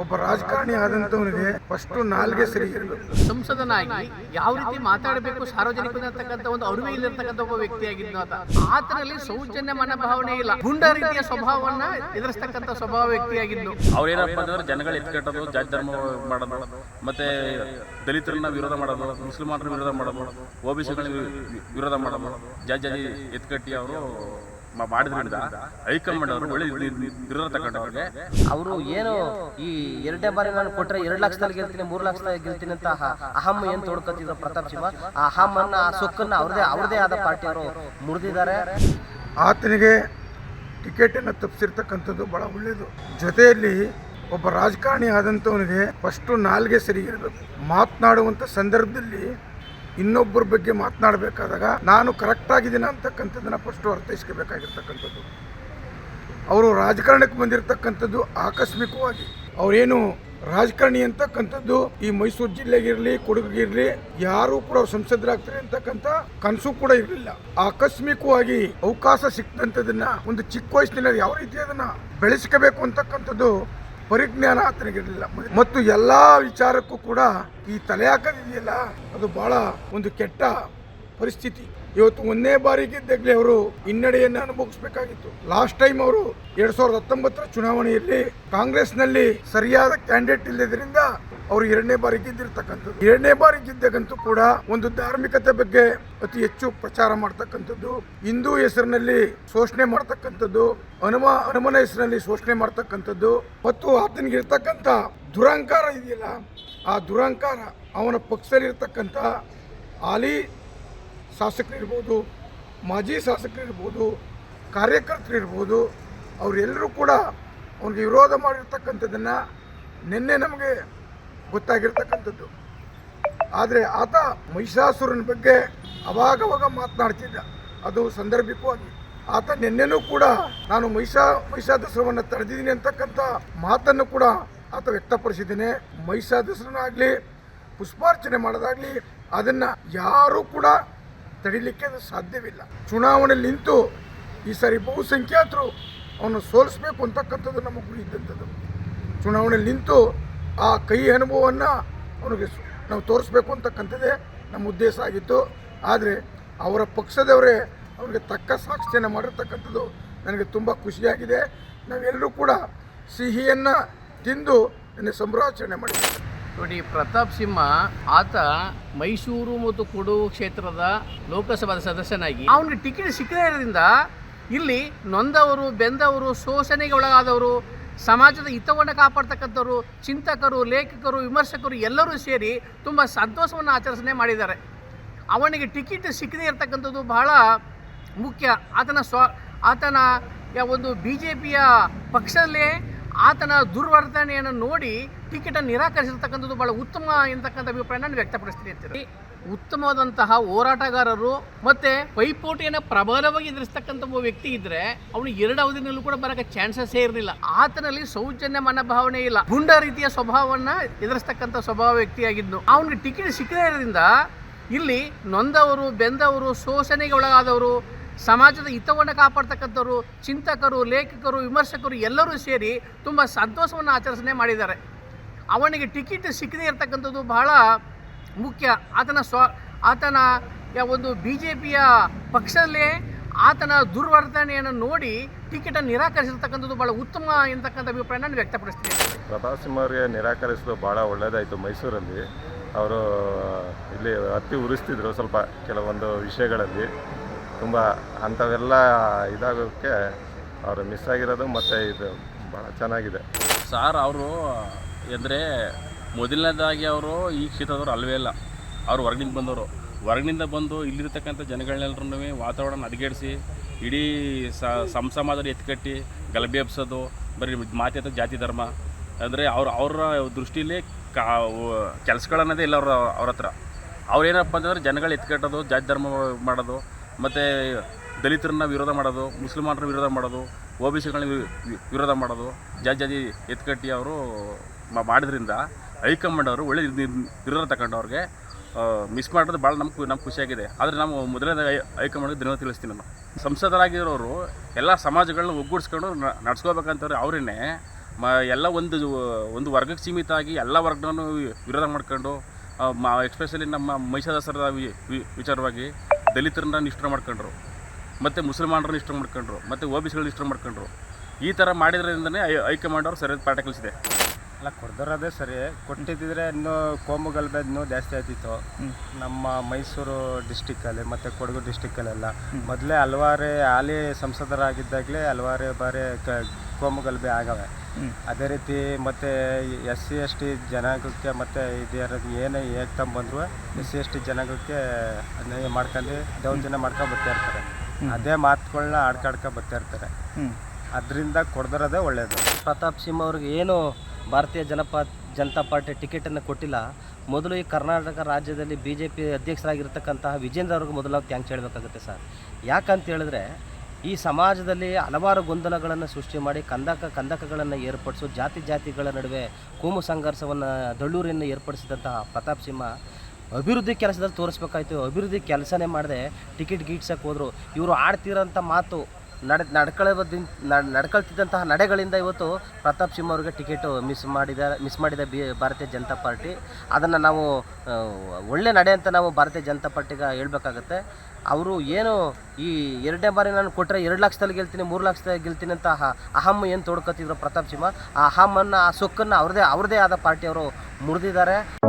ಒಬ್ಬ ರಾಜಕಾರಣಿ ಆದಂತವನಿಗೆ ಫಸ್ಟ್ ನಾಲ್ಗೆ ಸರಿ. ಇರಬೇಕು ಸಂಸದನಾಗಿ ಯಾವ ರೀತಿ ಮಾತಾಡಬೇಕು ಸಾರ್ವಜನಿಕ ಅಂತಕ್ಕಂಥ ಒಂದು ಅರಿವೆ ಇಲ್ಲಿರ್ತಕ್ಕಂಥ ಒಬ್ಬ ವ್ಯಕ್ತಿಯಾಗಿದ್ದು ಆತ. ಆತನಲ್ಲಿ ಸೌಜನ್ಯ ಮನೋಭಾವನೆ ಇಲ್ಲ. ಗುಂಡ ರೀತಿಯ ಸ್ವಭಾವವನ್ನ ಎದುರಿಸ್ತಕ್ಕಂಥ ಸ್ವಭಾವ ವ್ಯಕ್ತಿಯಾಗಿದ್ದು. ಅವರೇನಪ್ಪ ಅಂತಂದ್ರೆ ಜನಗಳ ಎತ್ಕಟ್ಟೋದು ಜಾತಿ ಧರ್ಮ ಮಾಡೋದು ಮತ್ತೆ ದಲಿತರನ್ನ ವಿರೋಧ ಮಾಡೋದು ಮುಸ್ಲಿಮರನ್ನ ವಿರೋಧ ಮಾಡೋದು ಒ ಬಿ ವಿರೋಧ ಮಾಡೋದು ಜಾತಿ ಜಾತಿ ಎತ್ಕಟ್ಟಿ ಅವರು ಮಾಡಿದ್ರಿಂದ ಹೈಕಮಾಂಡ್ ಅವರು ಒಳ್ಳೆ ತಗೊಂಡವ್ರಿಗೆ. ಅವರು ಏನು ಈ ಎರಡನೇ ಬಾರಿ ನಾನು ಕೊಟ್ಟರೆ ಎರಡು ಲಕ್ಷದಲ್ಲಿ ಗೆಲ್ತೀನಿ ಮೂರು ಲಕ್ಷದಲ್ಲಿ ಗೆಲ್ತೀನಿ ಅಂತ ಅಹಮ್ ಏನು ಏನ್ ತೋಡ್ಕೊತಿದ್ರು ಪ್ರತಾಪ್ ಶಿವ? ಆ ಅಹಮ್ಮನ್ನ ಆ ಸೊಕ್ಕನ್ನ ಅವ್ರದೇ ಅವ್ರದೇ ಆದ ಪಾರ್ಟಿಯವರು ಮುರಿದಿದ್ದಾರೆ. ಆತನಿಗೆ ಟಿಕೆಟನ್ನು ತಪ್ಪಿಸಿರ್ತಕ್ಕಂಥದ್ದು ಬಹಳ ಒಳ್ಳೆಯದು ಜೊತೆಯಲ್ಲಿ ಒಬ್ಬ ರಾಜಕಾರಣಿ ಆದಂಥವನಿಗೆ ಫಸ್ಟು ನಾಲ್ಗೆ ಸರಿ ಇರಬೇಕು. ಮಾತನಾಡುವಂಥ ಸಂದರ್ಭದಲ್ಲಿ ಇನ್ನೊಬ್ಬರ ಬಗ್ಗೆ ಮಾತನಾಡಬೇಕಾದಾಗ ನಾನು ಕರೆಕ್ಟ್ ಆಗಿದ್ದೀನಿ ಅಂತಕ್ಕಂಥದ್ದನ್ನು ಫಸ್ಟು ಅರ್ಥೈಸ್ಕೋಬೇಕಾಗಿರ್ತಕ್ಕಂಥದ್ದು. ಅವರು ರಾಜಕಾರಣಕ್ಕೆ ಬಂದಿರತಕ್ಕಂಥದ್ದು ಆಕಸ್ಮಿಕವಾಗಿ. ಅವರೇನು ರಾಜಕಾರಣಿ ಅಂತಕ್ಕಂಥದ್ದು ಈ ಮೈಸೂರು ಜಿಲ್ಲೆಗಿರಲಿ, ಕೊಡಗಿರಲಿ, ಯಾರು ಕೂಡ ಸಂಸದರಾಗ್ತಾರೆ ಅಂತಕ್ಕಂಥ ಕನಸು ಕೂಡ ಇರಲಿಲ್ಲ. ಆಕಸ್ಮಿಕವಾಗಿ ಅವಕಾಶ ಸಿಕ್ತಂಥದನ್ನ ಒಂದು ಚಿಕ್ಕ ವಯಸ್ಸಿನಲ್ಲಿ ಯಾವ ರೀತಿ ಅದನ್ನ ಬೆಳೆಸ್ಕೋಬೇಕು ಅಂತಕ್ಕಂಥದ್ದು ಪರಿಜ್ಞಾನ ಆತನಿಗಿರಲಿಲ್ಲ. ಮತ್ತು ಎಲ್ಲಾ ವಿಚಾರಕ್ಕೂ ಕೂಡ ಈ ತಲೆ ಹಾಕದಿದೆಯಲ್ಲ? ಅದು ಬಹಳ ಒಂದು ಕೆಟ್ಟ ಪರಿಸ್ಥಿತಿ. ಇವತ್ತು ಒಂದೇ ಬಾರಿ ಗೆದ್ದಾಗಲೇ ಅವರು ಹಿನ್ನಡೆಯನ್ನು ಅನುಭವಿಸಬೇಕಾಗಿತ್ತು. ಲಾಸ್ಟ್ ಟೈಮ್ ಅವರು ಎರಡ್ ಸಾವಿರದ ಹತ್ತೊಂಬತ್ತರ ಚುನಾವಣೆಯಲ್ಲಿ ಕಾಂಗ್ರೆಸ್ನಲ್ಲಿ ಸರಿಯಾದ ಕ್ಯಾಂಡಿಡೇಟ್ ಇಲ್ಲದ್ರಿಂದ ಅವರು ಎರಡನೇ ಬಾರಿ ಗೆದ್ದಿರ್ತಕ್ಕಂಥದ್ದು. ಎರಡನೇ ಬಾರಿ ಗೆದ್ದಾಗಂತೂ ಕೂಡ ಒಂದು ಧಾರ್ಮಿಕತೆ ಬಗ್ಗೆ ಅತಿ ಹೆಚ್ಚು ಪ್ರಚಾರ ಮಾಡ್ತಕ್ಕಂಥದ್ದು, ಹಿಂದೂ ಹೆಸರಿನಲ್ಲಿ ಶೋಷಣೆ ಮಾಡ್ತಕ್ಕಂಥದ್ದು, ಹನುಮ, ಹನುಮನ ಹೆಸರಿನಲ್ಲಿ ಶೋಷಣೆ ಮಾಡ್ತಕ್ಕಂಥದ್ದು ಮತ್ತು ಆತನಿಗೆ ಇರ್ತಕ್ಕಂಥ ದುರಹಂಕಾರ ಇದೆಯಲ್ಲ, ಆ ದುರಹಂಕಾರ ಅವನ ಪಕ್ಷದಲ್ಲಿರ್ತಕ್ಕಂಥ ಹಾಲಿ ಶಾಸಕರಿರ್ಬೋದು, ಮಾಜಿ ಶಾಸಕರಿರ್ಬೋದು, ಕಾರ್ಯಕರ್ತರಿರ್ಬೋದು, ಅವರೆಲ್ಲರೂ ಕೂಡ ಅವ್ರಿಗೆ ವಿರೋಧ ಮಾಡಿರ್ತಕ್ಕಂಥದ್ದನ್ನು ನಿನ್ನೆ ನಮಗೆ ಗೊತ್ತಾಗಿರ್ತಕ್ಕಂಥದ್ದು. ಆದರೆ ಆತ ಮಹಿಷಾಸುರನ ಬಗ್ಗೆ ಅವಾಗವಾಗ ಮಾತನಾಡ್ತಿದ್ದ. ಅದು ಸಂದರ್ಭಿಕವಾಗಿ. ಆತ ನಿನ್ನೆನೂ ಕೂಡ ನಾನು ಮಹಿಷಾ ಮಹಿಷಾದಸರವನ್ನು ತಡೆದಿದ್ದೀನಿ ಅಂತಕ್ಕಂಥ ಮಾತನ್ನು ಕೂಡ ಆತ ವ್ಯಕ್ತಪಡಿಸಿದ್ದೇನೆ. ಮಹಿಷಾದಸರನಾಗಲಿ ಪುಷ್ಪಾರ್ಚನೆ ಮಾಡೋದಾಗಲಿ, ಅದನ್ನು ಯಾರೂ ಕೂಡ ತಡಿಲಿಕ್ಕೆ ಅದು ಸಾಧ್ಯವಿಲ್ಲ. ಚುನಾವಣೆ ನಿಂತು ಈ ಸಾರಿ ಬಹುಸಂಖ್ಯಾತರು ಅವನು ಸೋಲಿಸಬೇಕು ಅಂತಕ್ಕಂಥದ್ದು ನಮ್ಮ ಗುರಿ ಇದ್ದಂಥದ್ದು. ಚುನಾವಣೆ ನಿಂತು ಆ ಕೈ ಅನುಭವವನ್ನು ಅವನಿಗೆ ನಾವು ತೋರಿಸ್ಬೇಕು ಅಂತಕ್ಕಂಥದ್ದೇ ನಮ್ಮ ಉದ್ದೇಶ ಆಗಿತ್ತು. ಆದರೆ ಅವರ ಪಕ್ಷದವರೇ ಅವರಿಗೆ ತಕ್ಕ ಸಾಕ್ಷಿಯನ್ನು ಮಾಡಿರ್ತಕ್ಕಂಥದ್ದು ನನಗೆ ತುಂಬ ಖುಷಿಯಾಗಿದೆ. ನಾವೆಲ್ಲರೂ ಕೂಡ ಸಿಹಿಯನ್ನು ತಿಂದು ನಿನ್ನೆ ಸಂಭ್ರಾಚರಣೆ ಮಾಡಿದ್ದೇವೆ ನೋಡಿ, ಪ್ರತಾಪ್ ಸಿಂಹ ಆತ ಮೈಸೂರು ಮತ್ತು ಕೊಡಗು ಕ್ಷೇತ್ರದ ಲೋಕಸಭಾ ಸದಸ್ಯನಾಗಿ ಅವನಿಗೆ ಟಿಕೆಟ್ ಸಿಕ್ಕದೇ ಇರೋದ್ರಿಂದ ಇಲ್ಲಿ ನೊಂದವರು, ಬೆಂದವರು, ಶೋಷಣೆಗೆ ಒಳಗಾದವರು, ಸಮಾಜದ ಹಿತವನ್ನು ಕಾಪಾಡ್ತಕ್ಕಂಥವ್ರು, ಚಿಂತಕರು, ಲೇಖಕರು, ವಿಮರ್ಶಕರು ಎಲ್ಲರೂ ಸೇರಿ ತುಂಬ ಸಂತೋಷವನ್ನು ಆಚರಿಸಣೆ ಮಾಡಿದ್ದಾರೆ. ಅವನಿಗೆ ಟಿಕೆಟ್ ಸಿಕ್ಕದೇ ಇರತಕ್ಕಂಥದ್ದು ಬಹಳ ಮುಖ್ಯ. ಆತನ ಸ್ವ, ಆತನ ಒಂದು ಬಿ ಜೆ ಪಿಯ ಪಕ್ಷದಲ್ಲೇ ಆತನ ದುರ್ವರ್ತನೆಯನ್ನು ನೋಡಿ ಟಿಕೆಟನ್ನು ನಿರಾಕರಿಸಿರ್ತಕ್ಕಂಥದ್ದು ಬಹಳ ಉತ್ತಮ ಎಂತಕ್ಕಂಥ ಅಭಿಪ್ರಾಯ ನಾನು ವ್ಯಕ್ತಪಡಿಸ್ತೀನಿ ಅಂತೀನಿ ಉತ್ತಮವಾದಂತಹ ಹೋರಾಟಗಾರರು ಮತ್ತೆ ಪೈಪೋಟಿಯನ್ನು ಪ್ರಬಲವಾಗಿ ಎದುರಿಸ್ತಕ್ಕಂಥ ಒಬ್ಬ ವ್ಯಕ್ತಿ ಇದ್ರೆ ಅವನು ಎರಡು ಅವಧಿನಲ್ಲೂ ಕೂಡ ಬರಕ್ಕೆ ಚಾನ್ಸಸ್ಸೇ ಇರಲಿಲ್ಲ. ಆತನಲ್ಲಿ ಸೌಜನ್ಯ ಮನೋಭಾವನೆ ಇಲ್ಲ. ಗುಂಡ ರೀತಿಯ ಸ್ವಭಾವವನ್ನ ಎದುರಿಸ್ತಕ್ಕಂಥ ಸ್ವಭಾವ ವ್ಯಕ್ತಿಯಾಗಿದ್ದು ಅವನಿಗೆ ಟಿಕೆಟ್ ಸಿಕ್ಕದೇ ಇರೋದ್ರಿಂದ ಇಲ್ಲಿ ನೊಂದವರು, ಬೆಂದವರು, ಶೋಷಣೆಗೆ ಒಳಗಾದವರು, ಸಮಾಜದ ಹಿತವನ್ನು ಕಾಪಾಡ್ತಕ್ಕಂಥವ್ರು, ಚಿಂತಕರು, ಲೇಖಕರು, ವಿಮರ್ಶಕರು ಎಲ್ಲರೂ ಸೇರಿ ತುಂಬ ಸಂತೋಷವನ್ನು ಆಚರಿಸನೆ ಮಾಡಿದ್ದಾರೆ. ಅವನಿಗೆ ಟಿಕೆಟ್ ಸಿಕ್ಕದೇ ಇರತಕ್ಕಂಥದ್ದು ಬಹಳ ಮುಖ್ಯ. ಆತನ ಸ್ವ ಆತನ ಒಂದು ಬಿ ಜೆ ಪಿಯ ಪಕ್ಷದಲ್ಲೇ ಆತನ ದುರ್ವರ್ತನೆಯನ್ನು ನೋಡಿ ಟಿಕೆಟನ್ನು ನಿರಾಕರಿಸಿರ್ತಕ್ಕಂಥದ್ದು ಬಹಳ ಉತ್ತಮ ಎಂತಕ್ಕಂಥ ಅಭಿಪ್ರಾಯ ನಾನು ವ್ಯಕ್ತಪಡಿಸ್ತೀನಿ. ಪ್ರತಾಪ್ ಸಿಂಹರಿಗೆ ನಿರಾಕರಿಸೋದು ಭಾಳ ಒಳ್ಳೆಯದಾಯಿತು ಮೈಸೂರಲ್ಲಿ. ಅವರು ಇಲ್ಲಿ ಹತ್ತಿ ಉರಿಸ್ತಿದ್ರು ಸ್ವಲ್ಪ ಕೆಲವೊಂದು ವಿಷಯಗಳಲ್ಲಿ. ತುಂಬ ಅಂಥವೆಲ್ಲ ಇದಾಗೋಕ್ಕೆ ಅವರು ಮಿಸ್ ಆಗಿರೋದು ಮತ್ತು ಇದು ಭಾಳ ಚೆನ್ನಾಗಿದೆ. ಸಾರ್ ಅವರು ಅಂದರೆ ಮೊದಲನೇದಾಗಿ ಅವರು ಈ ಕ್ಷೇತ್ರದವ್ರು ಅಲ್ವೇ ಇಲ್ಲ. ಅವರು ಹೊರಗಿನಿಂದ ಬಂದವರು. ಹೊರಗಿನಿಂದ ಬಂದು ಇಲ್ಲಿರ್ತಕ್ಕಂಥ ಜನಗಳನ್ನೆಲ್ಲರೂ ವಾತಾವರಣ ಹದಗೆಡಿಸಿ, ಇಡೀ ಸ ಸಮ ಸಮಾಜದಲ್ಲಿ ಎತ್ಕಟ್ಟಿ, ಗಲಭೆ ಎಬ್ಸೋದು, ಬರೀ ಮಾತೆ ಜಾತಿ ಧರ್ಮ. ಅಂದರೆ ಅವ್ರ, ಅವರ ದೃಷ್ಟಿಯಲ್ಲಿ ಕಾ ಕೆಲಸಗಳನ್ನೋದೇ ಇಲ್ಲ ಅವ್ರ ಅವ್ರ ಹತ್ರ. ಅವ್ರೇನಪ್ಪ ಅಂತಂದ್ರೆ ಜನಗಳು ಎತ್ಕಟ್ಟೋದು, ಜಾತಿ ಧರ್ಮ ಮಾಡೋದು, ಮತ್ತು ದಲಿತರನ್ನ ವಿರೋಧ ಮಾಡೋದು ಮುಸ್ಲಿಮಾನರ ವಿರೋಧ ಮಾಡೋದು, ಓ ಬಿ ಸಿಗಳನ್ನ ವಿರೋಧ ಮಾಡೋದು, ಜಾತಿ ಜಾತಿ ಎತ್ಕಟ್ಟಿ ಅವರು ಮಾಡಿದ್ರಿಂದ ಹೈಕಮಾಂಡ್ ಅವರು ಒಳ್ಳೆ ನಿರ್- ನಿರ್ಧಾರ ತಗೊಂಡವ್ರಿಗೆ ಮಿಸ್ ಮಾಡೋದು ಭಾಳ ನಮ್ಗೆ ನಮ್ಗೆ ಖುಷಿಯಾಗಿದೆ. ಆದರೆ ನಾವು ಮೊದಲನೇ ಹೈಕಮಾಂಡ್ಗೆ ದಿನ ತಿಳಿಸ್ತೀನಿ ನಾನು. ಸಂಸದರಾಗಿರೋರು ಎಲ್ಲ ಸಮಾಜಗಳನ್ನ ಒಗ್ಗೂಡಿಸ್ಕೊಂಡು ನಡ್ಸ್ಕೋಬೇಕಂತವ್ರೆ ಅವ್ರೇ ಮ ಎಲ್ಲ ಒಂದು ಒಂದು ವರ್ಗಕ್ಕೆ ಸೀಮಿತ ಆಗಿ ಎಲ್ಲ ವರ್ಗನೂ ವಿರೋಧ ಮಾಡ್ಕೊಂಡು ಎಕ್ಸ್ಪೆಷಲಿ ನಮ್ಮ ಮೈಸೂರು ದಸರಾ ವಿ- ವಿ- ವಿಚಾರವಾಗಿ ದಲಿತರನ್ನ ನಿಷ್ಠ ಮಾಡ್ಕೊಂಡ್ರು, ಮತ್ತು ಮುಸಲ್ಮಾನರನ್ನ ನಿಷ್ಠ ಮಾಡ್ಕೊಂಡ್ರು, ಮತ್ತು ಒ ಬಿ ಸಿಗಳನ್ನ ಇಷ್ಟ ಮಾಡ್ಕೊಂಡ್ರು. ಈ ಥರ ಮಾಡಿದ್ರಿಂದನೇ ಹೈಕಮಾಂಡ್ ಅವರು ಸರಿಯಾದ ಪಾಠ ಕಲಿಸಿದೆ. ಅಲ್ಲ ಕೊಡ್ದಿರೋದೇ ಸರಿ. ಕೊಟ್ಟಿದ್ದಿದ್ರೆ ಇನ್ನೂ ಕೋಮು ಗಲ್ಬೆ ಇನ್ನೂ ಜಾಸ್ತಿ ಆಯ್ತಿತ್ತು ನಮ್ಮ ಮೈಸೂರು ಡಿಸ್ಟಿಕ್ಕಲ್ಲಿ ಮತ್ತು ಕೊಡಗು ಡಿಸ್ಟಿಕ್ಕಲ್ಲೆಲ್ಲ ಮೊದಲೇ ಹಲವಾರು ಹಾಲಿ ಸಂಸದರಾಗಿದ್ದಾಗಲೇ ಹಲವಾರು ಬಾರಿ ಕ ಕೋಮು ಗಲಭೆ ಆಗವೆ. ಅದೇ ರೀತಿ ಮತ್ತು ಎಸ್ ಸಿ ಎಸ್ ಟಿ ಜನಾಂಗಕ್ಕೆ ಮತ್ತು ಇದು ಏನೇ ಹೇಗೆ ತಂಬಂದ್ರು ಎಸ್ ಸಿ ಎಸ್ ಟಿ ಜನಾಂಗಕ್ಕೆ ಅನ್ಯಾಯ ಮಾಡ್ಕೊಂಡು ದೌರ್ಜನ್ಯ ಮಾಡ್ಕೊಂಡು ಬರ್ತಾ ಇರ್ತಾರೆ. ಅದೇ ಮಾತುಗಳನ್ನ ಆಡ್ಕಾಡ್ಕೊ ಬರ್ತಾ ಇರ್ತಾರೆ. ಅದರಿಂದ ಕೊಡ್ದಿರೋದೇ ಒಳ್ಳೆಯದು ಪ್ರತಾಪ್ ಸಿಂಹ ಅವ್ರಿಗೆ ಏನು ಭಾರತೀಯ ಜನಪಾ ಜನತಾ ಪಾರ್ಟಿ ಟಿಕೆಟನ್ನು ಕೊಟ್ಟಿಲ್ಲ. ಮೊದಲು ಈ ಕರ್ನಾಟಕ ರಾಜ್ಯದಲ್ಲಿ ಬಿ ಜೆ ಪಿ ಅಧ್ಯಕ್ಷರಾಗಿರ್ತಕ್ಕಂತಹ ವಿಜೇಂದ್ರ ಅವ್ರಿಗೆ ಮೊದಲಾಗಿ ಥ್ಯಾಂಕ್ಸ್ ಹೇಳಬೇಕಾಗುತ್ತೆ ಸರ್. ಯಾಕಂತ ಹೇಳಿದ್ರೆ, ಈ ಸಮಾಜದಲ್ಲಿ ಹಲವಾರು ಗೊಂದಲಗಳನ್ನು ಸೃಷ್ಟಿ ಮಾಡಿ ಕಂದಕ ಕಂದಕಗಳನ್ನು ಏರ್ಪಡಿಸು, ಜಾತಿ ಜಾತಿಗಳ ನಡುವೆ ಕೋಮು ಸಂಘರ್ಷವನ್ನು, ದಳ್ಳೂರಿಯನ್ನು ಏರ್ಪಡಿಸಿದಂತಹ ಪ್ರತಾಪ್ ಸಿಂಹ ಅಭಿವೃದ್ಧಿ ಕೆಲಸದಲ್ಲಿ ತೋರಿಸ್ಬೇಕಾಯ್ತು. ಅಭಿವೃದ್ಧಿ ಕೆಲಸನೇ ಮಾಡದೆ ಟಿಕೆಟ್ ಗೀಟ್ಸಕ್ಕೆ ಹೋದರು. ಇವರು ಆಡ್ತಿರೋಂಥ ಮಾತು ನಡ್ ನಡ್ಕೊಳ್ಳ ನಡ್ ನಡ್ಕೊಳ್ತಿದ್ದಂತಹ ನಡೆಗಳಿಂದ ಇವತ್ತು ಪ್ರತಾಪ್ ಸಿಂಹ ಅವರಿಗೆ ಟಿಕೆಟ್ ಮಿಸ್ ಮಾಡಿದ ಮಿಸ್ ಮಾಡಿದ ಬಿ ಭಾರತೀಯ ಜನತಾ ಪಾರ್ಟಿ. ಅದನ್ನು ನಾವು ಒಳ್ಳೆ ನಡೆ ಅಂತ ನಾವು ಭಾರತೀಯ ಜನತಾ ಪಾರ್ಟಿಗೆ ಹೇಳ್ಬೇಕಾಗತ್ತೆ. ಅವರು ಏನು ಈ ಎರಡನೇ ಬಾರಿ ನಾನು ಕೊಟ್ಟರೆ ಎರಡು ಲಕ್ಷದಲ್ಲಿ ಗೆಲ್ತೀನಿ, ಮೂರು ಲಕ್ಷದಲ್ಲಿ ಗೆಲ್ತೀನಿ ಅಂತ ಅಹ- ಅಹಮ್ ಏನು ತೋಡ್ಕೊತಿದ್ರು ಪ್ರತಾಪ್ ಸಿಂಹ, ಆ ಅಹಮ್ಮನ್ನು, ಆ ಸೊಕ್ಕನ್ನು ಅವ್ರದೇ ಅವ್ರದೇ ಆದ ಪಾರ್ಟಿಯವರು ಮುರಿದಿದ್ದಾರೆ.